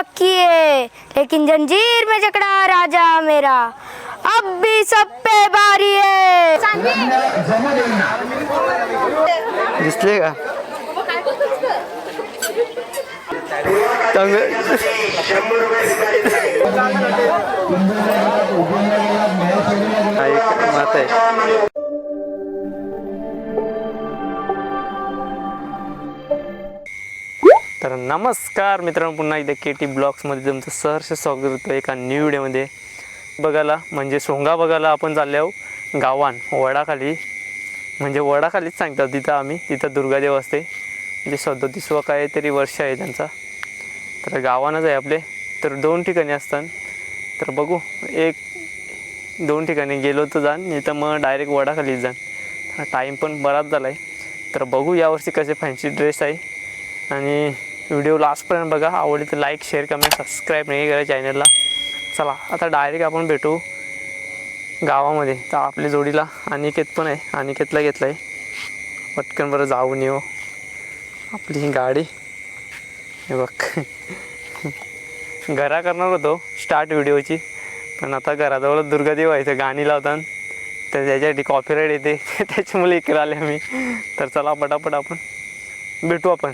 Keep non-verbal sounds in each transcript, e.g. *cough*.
पक्की है। लेकिन जंजीर में जकड़ा राजा मेरा। अब भी सब पे बारी है। दिसले का चांगलं हा। तर नमस्कार मित्रांनो पुन्हा एकदा के टी ब्लॉग्समध्ये तुमचं सहर्ष स्वागत होतं एका न्यू व्हिडिओमध्ये बघायला म्हणजे सोंगा बघायला आपण चालले आहो गावान वडाखाली. म्हणजे वडाखालीच सांगतात तिथं आम्ही तिथं दुर्गादेव असते म्हणजे सदोतीसवा काहीतरी वर्ष आहे त्यांचा. तर गावानच आहे आपले तर दोन ठिकाणी असतात. तर बघू एक दोन ठिकाणी गेलो तर जाण नाही तर मग डायरेक्ट वडाखालीच जाण. टाईम पण बराच झाला आहे तर बघू यावर्षी कसे फॅन्सी ड्रेस आहे. आणि व्हिडिओ लास्टपर्यंत बघा. आवडली तर लाईक शेअर कमेंट सबस्क्राईब नाही करा चॅनलला चला आता डायरेक्ट आपण भेटू गावामध्ये. तर आपल्या जोडीला अनिकेत पण आहे. अनिकेतला घेतला आहे पटकन बरं जाऊन येऊ. आपली ही गाडी. हे बघ. घरा करणार होतो स्टार्ट व्हिडिओची पण आता घराजवळ दुर्गादेव आहे. इथं गाणी लावतात. तर त्याच्यासाठी कॉपीराईट येते. *laughs* त्याच्यामुळे इकडे आले आम्ही. तर चला पटापट आपण. भेटू आपण.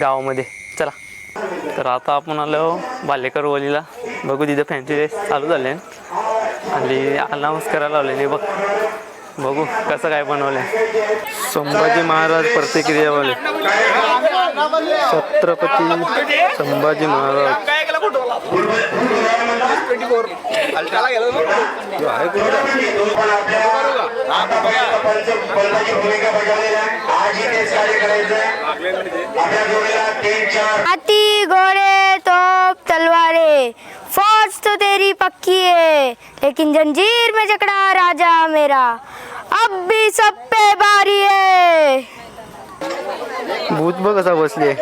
गावामध्ये. चला. तर आता आपण आलो बालेकर वलीला. बघू तिथं फॅन्सी रेस चालू झाले आणि अनाऊन्स करायला लावलेली बघ. बघू कसं काय बनवलं संभाजी महाराज प्रतिक्रियावाले छत्रपती संभाजी महाराज. हाथी घोड़े तोप तलवारें. फौज तो तेरी पक्की है लेकिन जंजीर में जकड़ा राजा मेरा। अब भी सब पे बारी है। भूत बघ कसा बसले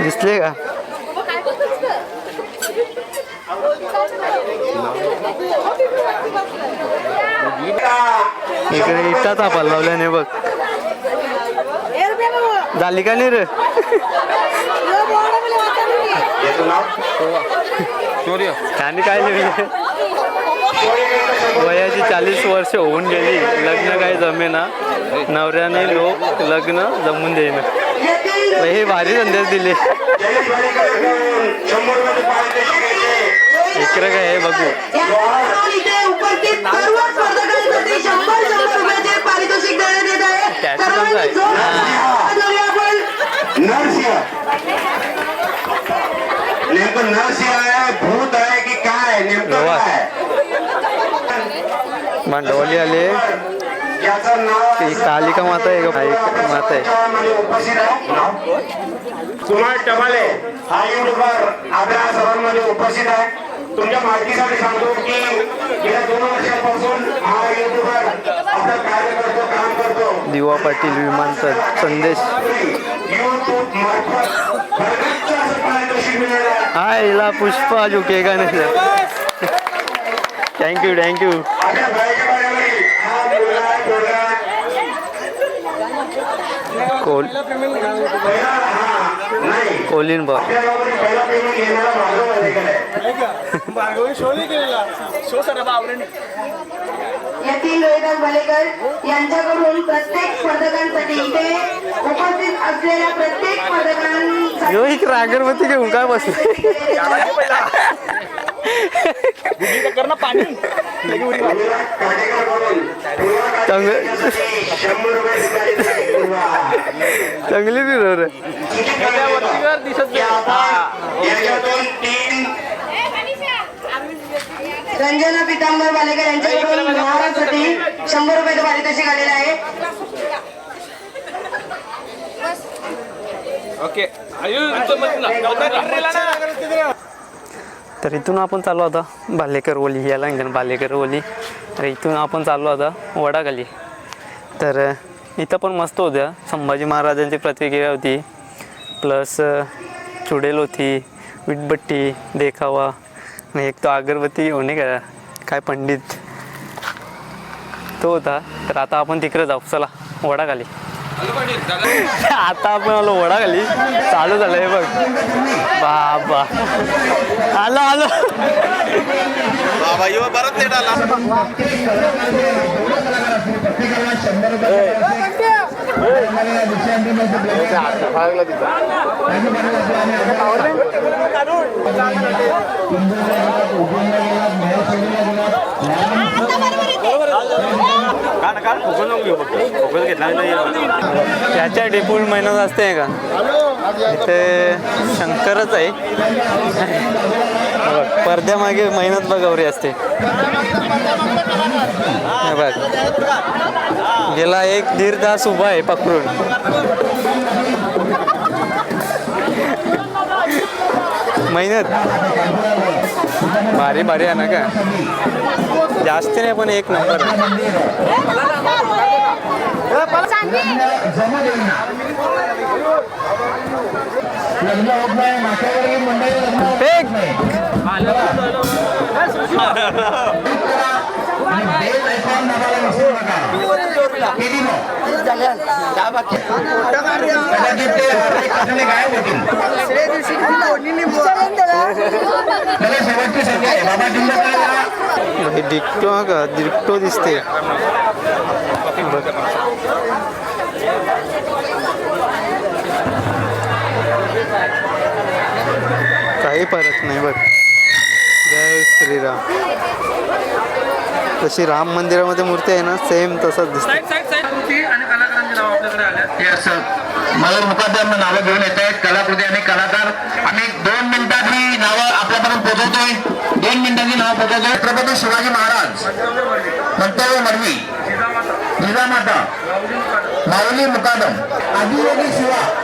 दिसले का? इकडे इटा तापायला लावल्याने बघ झाली का नाही रे त्याने काय लिहिले वयाची चाळीस वर्ष होऊन गेली लग्न काही जमेना नवऱ्याने लोक लग्न जमून देईना हे भारी संदेश दिले इकडे काय आहे बघू इथे उपस्थित सर्व स्पर्धकांसाठी शंभर शंभर रुपयाचे पारितोषिक देण्यात येत आहे Cash सर्वांनी पण आहे. जोर हा. जोरूया आपण नरसिंह नेमकं नरसिंह आहे भूत आहे की काय नेमकं गवात. काय मांडवली आले. कालिका माता आहे का माता आहे. कुमार टमाले हा युट्यूबर आपल्या सर्वांमध्ये उपस्थित आहे. तुमच्या माहितीसाठी सांगतो की गेल्या दोन वर्षांपासून हा युट्यूबर आपलं कार्य करतो काम करतो. दिवा पाटील विमानतळ संदेश. युट्यूब मार्फत. हा हिला पुष्पा झुकेगा नाही थँक्यू थँक्यू आपल्या बाईच्या बाळावरील हा मुलगा आहे, पोरगा आहे. कोल कोलिन बा. रोहिदास भालेकर यांच्याकडून प्रत्येक स्पर्धकांसाठी इथे उपस्थित असलेल्या प्रत्येक स्पर्धकांसाठी यो इकडे अगरबत्ती घेऊन काय बसले मुलगा काटेकरकडून पूर्वा चांगलं. रुपये. चांगली दिलं रे. की आपण याच्यातून तीन रंजना पितांबर भालेकर यांच्याकडून महाराजसाठी शंभर रुपयाचं पारितोषिक आलेलं आहे. तर इथून आपण चाललो आता बालेकर ओली याला इंजन बालेकर ओली. तर इथून आपण चाललो आता वडाखाली तर इथं पण मस्त होत्या. संभाजी महाराजांची प्रतिक्रिया होती. प्लस चुडेल होती विटबट्टी देखावा आणि एक तो अगरबत्ती होणे का काय पंडित. तो होता. तर आता आपण तिकडे जाऊ. चला वडाखाली आता आपण आलो वडा खाली चालू झालंय बघ. बाबा. आलो आलो. बाबा यो परत लेट आला. याच्या डेपूल मेहनत असते का? इथे शंकरच आहे. पडद्यामागे मेहनत बघावरी असते. बघ. गेला एक दीड तास उभा आहे पकडून. मेहनत. भारी भारी आहे ना का जास्त नाही पण एक. नंबर *laughs* आहे हे डिक्टो का? डिक्टो दिसते. काही फरक नाही बघ. जय श्रीराम. तशी राम मंदिरामध्ये मूर्ती आहे ना सेम तसंच दिसते. मला मुकादम नावं घेऊन येत आहेत. कलाकृती आणि कलाकार. आम्ही दोन मिनिटात ही नावं आपल्यापर्यंत पोहोचवतोय. दोन मिनिटांची नावं पोहोचवतोय. छत्रपती शिवाजी महाराज. मंतव्य मरवी. जिजामाता. माऊली मुकादम. आदियोगी शिवा.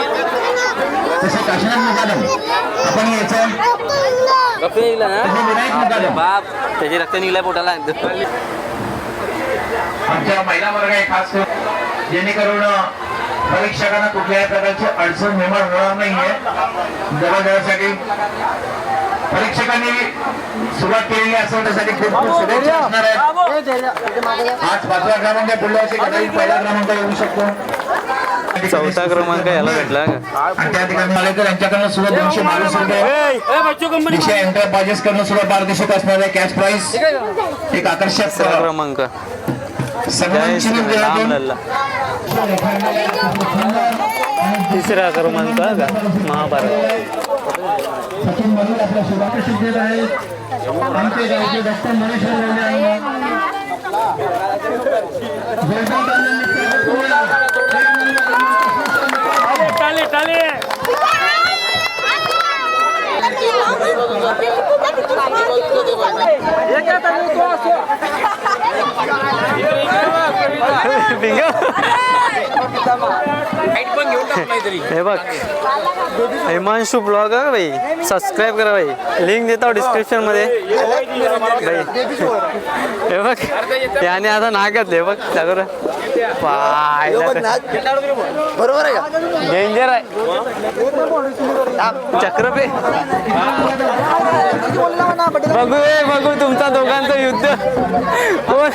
तसे काशीनाथ मुकादम आपण रक्त निघला विनायक मुकादम बाप त्याचे रक्त निघलाय पोटाला. आमच्या महिला वर्ग आहे खास करून. जेणेकरून परीक्षकांना कुठल्याही प्रकारची अडचण निर्माण होणार नाहीये. जबाबदारीसाठी परीक्षकांनी सुरुवात केलेली असेल त्यासाठी खूप खूप शुभेच्छा असणार आहेत. आज पाचवा क्रमांक पुढल्या वर्षी कदाचित पहिला क्रमांक येऊ शकतो. चौथा क्रमांक याला भेटला मालेकर यांच्याकडनं सुद्धा दोनशे बावीस रुपये विषय एंटरप्राइजेस कडनं सुद्धा पारदर्शक असणार आहे कॅश प्राइस एक आकर्षक क्रमांक. तिसरा क्रमांक का? महाभारत. सचिन आपल्या शुभाकांक्षी देत आहेत आमचे गावचे डॉक्टर महेश हे बघ. हिमांशु ब्लॉग आहे भाई. सबस्क्राईब करा भाई. लिंक देतो डिस्क्रिप्शनमध्ये. भाई. हे बघ. याने आता नाग घातले हे बरोबर आहे का? डेंजर आहे. चक्र पे बघू ए बघू तुमचा दोघांचं युद्ध. कोण?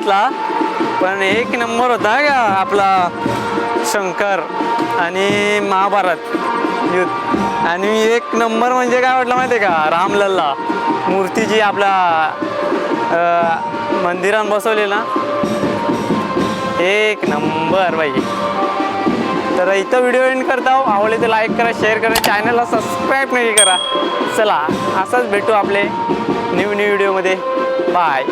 घेतला पण एक नंबर होता का आपला शंकर आणि महाभारत युद्ध. आणि एक नंबर म्हणजे काय वाटलं माहिती आहे का? रामलल्ला. मूर्ती जी आपल्या मंदिरात बसवली ना. एक नंबर पाहिजे तर इथं व्हिडिओ एंड करता हो. आवडले तर लाईक करा शेअर करा चॅनलला सबस्क्राईब नाही करा. चला असंच भेटू आपले न्यू न्यू व्हिडिओमध्ये. बाय